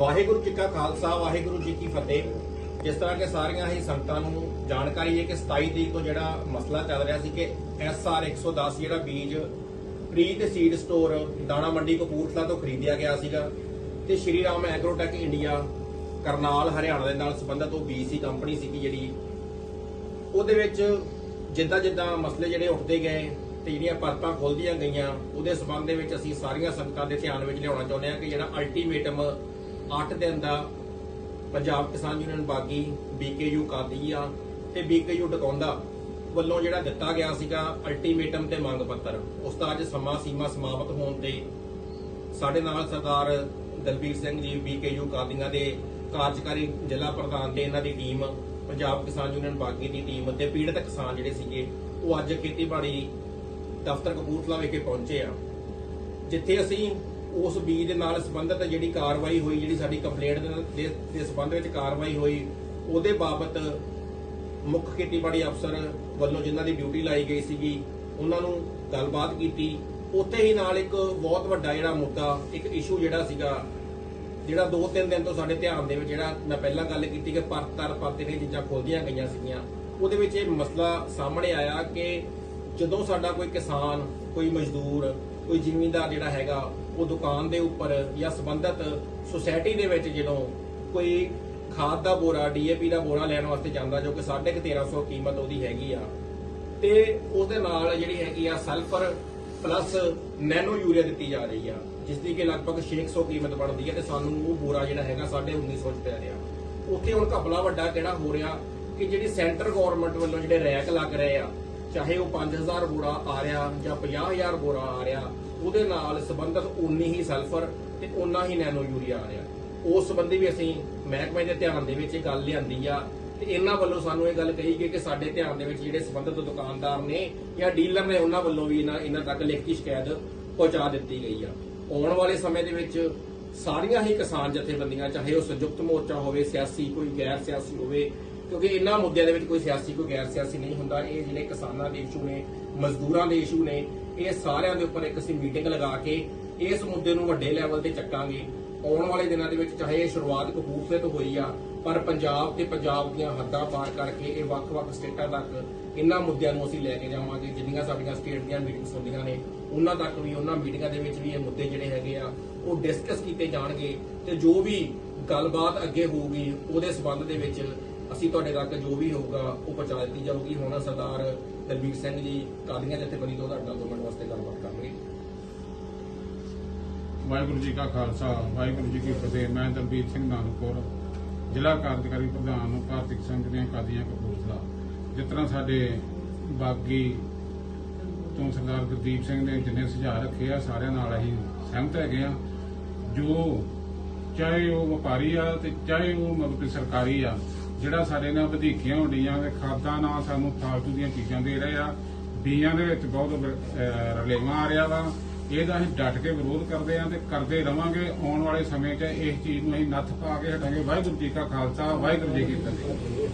ਵਾਹਿਗੁਰੂ ਜੀ ਕਾ ਖਾਲਸਾ, ਵਾਹਿਗੁਰੂ ਜੀ ਕੀ ਫਤਿਹ। ਜਿਸ ਤਰ੍ਹਾਂ ਕਿ ਸਾਰੀਆਂ ਹੀ ਸੰਗਤਾਂ ਨੂੰ ਜਾਣਕਾਰੀ ਹੈ ਕਿ 27 ਤਰੀਕ ਤੋਂ ਜਿਹੜਾ ਮਸਲਾ ਚੱਲ ਰਿਹਾ ਸੀ ਕਿ SR 110 ਜਿਹੜਾ ਬੀਜ ਪ੍ਰੀਤ ਸੀਡ ਸਟੋਰ ਦਾਣਾ ਮੰਡੀ ਕਪੂਰਥਲਾ ਤੋਂ ਖਰੀਦਿਆ ਗਿਆ ਸੀਗਾ ਤੇ ਸ਼੍ਰੀ ਰਾਮ ਐਗਰੋਟੈਕ ਇੰਡੀਆ, ਕਰਨਾਲ, ਹਰਿਆਣਾ ਦੇ ਨਾਲ ਸੰਬੰਧਿਤ ਉਹ BC ਕੰਪਨੀ ਸੀਗੀ ਜਿਹੜੀ। ਉਹਦੇ ਵਿੱਚ ਜਿੱਦਾਂ ਜਿੱਦਾਂ ਮਸਲੇ ਜਿਹੜੇ ਉੱਠਦੇ ਗਏ ਤੇ ਜਿਹੜੀਆਂ ਪਰਤਾਂ ਖੁੱਲਦੀਆਂ ਗਈਆਂ, ਉਹਦੇ ਸਬੰਧ ਦੇ ਵਿੱਚ ਅਸੀਂ ਸਾਰੀਆਂ ਸੰਗਤਾਂ ਦੇ ਧਿਆਨ ਵਿੱਚ ਲਿਆਉਣਾ ਚਾਹੁੰਦੇ ਹਾਂ ਕਿ ਜਿਹੜਾ ਅਲਟੀਮੇਟਮ 8 ਦਿਨ ਦਾ ਪੰਜਾਬ ਕਿਸਾਨ ਯੂਨੀਅਨ ਬਾਗੀ BKU ਕਾਦੀਆ ਤੇ BKU ਡਕੌਂਦਾ ਵੱਲੋਂ ਜਿਹੜਾ ਦਿੱਤਾ ਗਿਆ ਸੀਗਾ ਅਲਟੀਮੇਟਮ ਤੇ ਮੰਗ ਪੱਤਰ, ਉਸ ਦਾ ਅੱਜ ਸਮਾਂ ਸੀਮਾ ਸਮਾਪਤ ਹੋਣ ਤੇ ਸਾਡੇ ਨਾਲ ਸਰਦਾਰ ਦਲਬੀਰ ਸਿੰਘ ਜੀ BKU ਕਾਦੀਆਂ ਦੇ ਕਾਰਜਕਾਰੀ ਜ਼ਿਲ੍ਹਾ ਪ੍ਰਧਾਨ ਤੇ ਇਹਨਾਂ ਦੀ ਟੀਮ, ਪੰਜਾਬ ਕਿਸਾਨ ਯੂਨੀਅਨ ਬਾਗੀ ਦੀ ਟੀਮ ਅਤੇ ਪੀੜਤ ਕਿਸਾਨ ਜਿਹੜੇ ਸੀਗੇ, ਉਹ ਅੱਜ ਖੇਤੀਬਾੜੀ ਦਫ਼ਤਰ ਕਪੂਰਥਲਾ ਵਿਖੇ ਪਹੁੰਚੇ ਆ। ਜਿੱਥੇ ਅਸੀਂ ਉਸ ਬੀਜ ਦੇ ਨਾਲ ਸੰਬੰਧਿਤ ਜਿਹੜੀ ਕਾਰਵਾਈ ਹੋਈ, ਜਿਹੜੀ ਸਾਡੀ ਕੰਪਲੇਂਟ ਦੇ ਦੇ ਸੰਬੰਧ ਵਿੱਚ ਕਾਰਵਾਈ ਹੋਈ, ਉਹਦੇ ਬਾਬਤ ਮੁੱਖ ਖੇਤੀਬਾੜੀ ਅਫਸਰ ਵੱਲੋਂ ਜਿਨ੍ਹਾਂ ਦੀ ਡਿਊਟੀ ਲਾਈ ਗਈ ਸੀਗੀ, ਉਹਨਾਂ ਨੂੰ ਗੱਲਬਾਤ ਕੀਤੀ। ਉੱਥੇ ਹੀ ਨਾਲ ਇੱਕ ਬਹੁਤ ਵੱਡਾ ਜਿਹੜਾ ਮੁੱਦਾ, ਇੱਕ ਇਸ਼ੂ ਜਿਹੜਾ ਸੀਗਾ, ਜਿਹੜਾ ਦੋ ਤਿੰਨ ਦਿਨ ਤੋਂ ਸਾਡੇ ਧਿਆਨ ਦੇ ਵਿੱਚ ਜਿਹੜਾ ਮੈਂ ਪਹਿਲਾਂ ਗੱਲ ਕੀਤੀ ਕਿ ਪਰਤਰ ਪਰਤੇ ਦੀਆਂ ਚੀਜ਼ਾਂ ਖੋਲਦੀਆਂ ਗਈਆਂ ਸੀਗੀਆਂ, ਉਹਦੇ ਵਿੱਚ ਇਹ ਮਸਲਾ ਸਾਹਮਣੇ ਆਇਆ ਕਿ ਜਦੋਂ ਸਾਡਾ ਕੋਈ ਕਿਸਾਨ, ਕੋਈ ਮਜ਼ਦੂਰ ਕੋਈ ਜ਼ਿਮੀਂਦਾਰ ਜਿਹੜਾ ਹੈਗਾ, ਉਹ ਦੁਕਾਨ ਦੇ ਉੱਪਰ ਜਾਂ ਸੰਬੰਧਿਤ ਸੁਸਾਇਟੀ ਦੇ ਵਿੱਚ ਜਦੋਂ ਕੋਈ ਖਾਦ ਦਾ ਬੋਰਾ ਡੀਏਪੀ ਦਾ ਬੋਰਾ ਲੈਣ ਵਾਸਤੇ ਜਾਂਦਾ, ਜੋ ਕਿ 1350 ਕੀਮਤ ਉਹਦੀ ਹੈਗੀ ਆ, ਤੇ ਉਹਦੇ ਨਾਲ ਜਿਹੜੀ ਹੈਗੀ ਆ ਸਲਫਰ ਪਲੱਸ ਨੈਨੋ ਯੂਰੀਆ ਦਿੱਤੀ ਜਾ ਰਹੀ ਆ, ਜਿਸ ਦੀ ਕਿ ਲਗਭਗ 600 ਕੀਮਤ ਬਣਦੀ ਹੈ ਤੇ ਸਾਨੂੰ ਉਹ ਬੋਰਾ ਜਿਹੜਾ ਹੈਗਾ 1950 ਚ ਪੈ ਰਿਹਾ। ਉੱਥੇ ਹੁਣ ਘਪਲਾ ਵੱਡਾ ਕਿਹੜਾ ਹੋ ਰਿਹਾ ਕਿ ਜਿਹੜੀ ਸੈਂਟਰ ਗਵਰਨਮੈਂਟ ਵੱਲੋਂ ਜਿਹੜੇ ਰੈਕ ਲੱਗ ਰਹੇ ਆ ਚਾਹੇ ਉਹ 5000 ਬੋਰਾ ਆ ਰਿਹਾ ਜਾਂ 50000 ਬੋਰਾ ਆ ਰਿਹਾ, ਉਹਦੇ ਨਾਲ ਸੰਬੰਧਿਤ ਉਨੀ ਹੀ ਸਲਫਰ ਤੇ ਉਨਾ ਹੀ ਨੈਨੋ ਯੂਰੀਆ ਆ ਰਿਹਾ। ਉਸ ਸੰਬੰਧੀ ਵੀ ਅਸੀਂ ਮਹਿਕਮੇ ਦੇ ਧਿਆਨ ਦੇ ਵਿੱਚ ਇਹ ਗੱਲ ਲਿਆਂਦੀ ਆ ਤੇ ਇਹਨਾਂ ਵੱਲੋਂ ਸਾਨੂੰ ਇਹ ਗੱਲ ਕਹੀ ਗਈ ਕਿ ਸਾਡੇ ਧਿਆਨ ਦੇ ਵਿੱਚ ਜਿਹੜੇ ਸੰਬੰਧਿਤ ਦੁਕਾਨਦਾਰ ਨੇ ਜਾਂ ਡੀਲਰ ਨੇ, ਉਹਨਾਂ ਵੱਲੋਂ ਵੀ ਇਹਨਾਂ ਇਹਨਾਂ ਤੱਕ ਲਿਖਤੀ ਸ਼ਿਕਾਇਤ ਪਹੁੰਚਾ ਦਿੱਤੀ ਗਈ ਆ। ਆਉਣ ਵਾਲੇ ਸਮੇਂ ਦੇ ਵਿੱਚ ਸਾਰੀਆਂ ਹੀ ਕਿਸਾਨ ਜਥੇਬੰਦੀਆਂ, ਚਾਹੇ ਉਹ ਸੰਯੁਕਤ ਮੋਰਚਾ ਹੋਵੇ, ਸਿਆਸੀ, ਕੋਈ ਗੈਰ ਸਿਆਸੀ ਹੋਵੇ ਕਿਉਂਕਿ ਇਹਨਾਂ ਮੁੱਦਿਆਂ ਦੇ ਵਿੱਚ ਕੋਈ ਸਿਆਸੀ, ਕੋਈ ਗੈਰ ਸਿਆਸੀ ਨਹੀਂ ਹੁੰਦਾ। ਇਹ ਜਿਹੜੇ ਕਿਸਾਨਾਂ ਦੇ ਇਸ਼ੂ ਨੇ, ਮਜ਼ਦੂਰਾਂ ਦੇ ਇਸ਼ੂ ਨੇ, ਇਹ ਸਾਰਿਆਂ ਦੇ ਉੱਪਰ ਇੱਕ ਅਸੀਂ ਮੀਟਿੰਗ ਲਗਾ ਕੇ ਇਸ ਮੁੱਦੇ ਨੂੰ ਵੱਡੇ ਲੈਵਲ ਤੇ ਚੱਕਾਂਗੇ। ਆਉਣ ਵਾਲੇ ਦਿਨਾਂ ਦੇ ਵਿੱਚ ਚਾਹੇ ਇਹ ਸ਼ੁਰੂਆਤ ਕਪੂਰਥਲੇ ਤੋਂ ਹੋਈ ਆ, ਪਰ ਪੰਜਾਬ ਤੇ ਪੰਜਾਬ ਦੀਆਂ ਹੱਦਾਂ ਪਾਰ ਕਰਕੇ ਇਹ ਵੱਖ-ਵੱਖ ਸਟੇਟਾਂ ਤੱਕ ਇਹਨਾਂ ਮੁੱਦਿਆਂ ਨੂੰ ਅਸੀਂ ਲੈ ਕੇ ਜਾਵਾਂਗੇ। ਜਿੰਨੀਆਂ ਸਾਡੀਆਂ ਸਟੇਟ ਦੀਆਂ ਮੀਟਿੰਗਸ ਹੁੰਦੀਆਂ ਨੇ, ਉਹਨਾਂ ਤੱਕ ਵੀ, ਉਹਨਾਂ ਮੀਟਿੰਗਾਂ ਦੇ ਵਿੱਚ ਵੀ ਇਹ ਮੁੱਦੇ ਜਿਹੜੇ ਹੈਗੇ ਆ, ਉਹ ਡਿਸਕਸ ਕੀਤੇ ਜਾਣਗੇ। ਤੇ ਜੋ ਵੀ ਗੱਲਬਾਤ ਅੱਗੇ ਹੋਊਗੀ, ਉਹਦੇ ਸਬੰਧ ਦੇ ਵਿੱਚ ਅਸੀਂ ਤੁਹਾਡੇ ਤੱਕ ਜੋ ਵੀ ਹੋਊਗਾ, ਉਹ ਪਹੁੰਚਾ ਦਿੱਤੀ ਜਾਊਗੀ। ਹੁਣ ਸਰਦਾਰ ਦਲਬੀਰ ਸਿੰਘ ਜੀ ਕਾਲੀਆਂ ਜਥੇਬੰਦੀ ਤੋਂ ਤੁਹਾਡਾ ਦੋ ਵਾਸਤੇ ਗੱਲਬਾਤ ਕਰਨਗੇ? ਵਾਹਿਗੁਰੂ ਜੀ ਕਾ ਖਾਲਸਾ, ਵਾਹਿਗੁਰੂ ਜੀ ਕੀ ਫਤਿਹ। ਮੈਂ ਦਲਬੀਰ ਸਿੰਘ ਨਾਨਕਪੁਰ, ਜ਼ਿਲ੍ਹਾ ਕਾਰਜਕਾਰੀ ਪ੍ਰਧਾਨ ਭਾਰਤੀ ਕਿਸਾਨ ਦੀਆਂ ਕਾਦੀਆਂ ਕਪੂਰਥਲਾ। ਜਿਸ ਤਰ੍ਹਾਂ ਸਾਡੇ ਬਾਗੀ ਤੋਂ ਸਰਦਾਰ ਗੁਰਦੀਪ ਸਿੰਘ ਨੇ ਜਿੰਨੇ ਸੁਝਾਅ ਰੱਖੇ ਆ, ਸਾਰਿਆਂ ਨਾਲ ਅਸੀਂ ਸਹਿਮਤ ਹੈਗੇ ਆ। ਜੋ ਚਾਹੇ ਉਹ ਵਪਾਰੀ ਆ ਤੇ ਚਾਹੇ ਉਹ ਮਤਲਬ ਸਰਕਾਰੀ ਆ ਜਿਹੜਾ ਸਾਡੇ ਨਾਲ ਵਧੀਕੀਆਂ ਹੁੰਦੀਆਂ ਤੇ ਖਾਦਾਂ ਨਾਲ ਸਾਨੂੰ ਫਾਲਤੂ ਦੀਆਂ ਚੀਜ਼ਾਂ ਦੇ ਰਹੇ ਆ। ਬੀਆਂ ਦੇ ਵਿੱਚ ਬਹੁਤ ਰਲੇਵਾ ਆ ਰਿਹਾ ਵਾ। ਇਹਦਾ ਅਸੀਂ ਡਟ ਕੇ ਵਿਰੋਧ ਕਰਦੇ ਆ ਤੇ ਕਰਦੇ ਰਵਾਂਗੇ। ਆਉਣ ਵਾਲੇ ਸਮੇਂ 'ਚ ਇਸ ਚੀਜ਼ ਨੂੰ ਅਸੀਂ ਨੱਥ ਪਾ ਕੇ ਹਟਾਂਗੇ। ਵਾਹਿਗੁਰੂ ਜੀ ਕਾ ਖਾਲਸਾ, ਵਾਹਿਗੁਰੂ ਜੀ ਕੀ ਫਤਿਹ।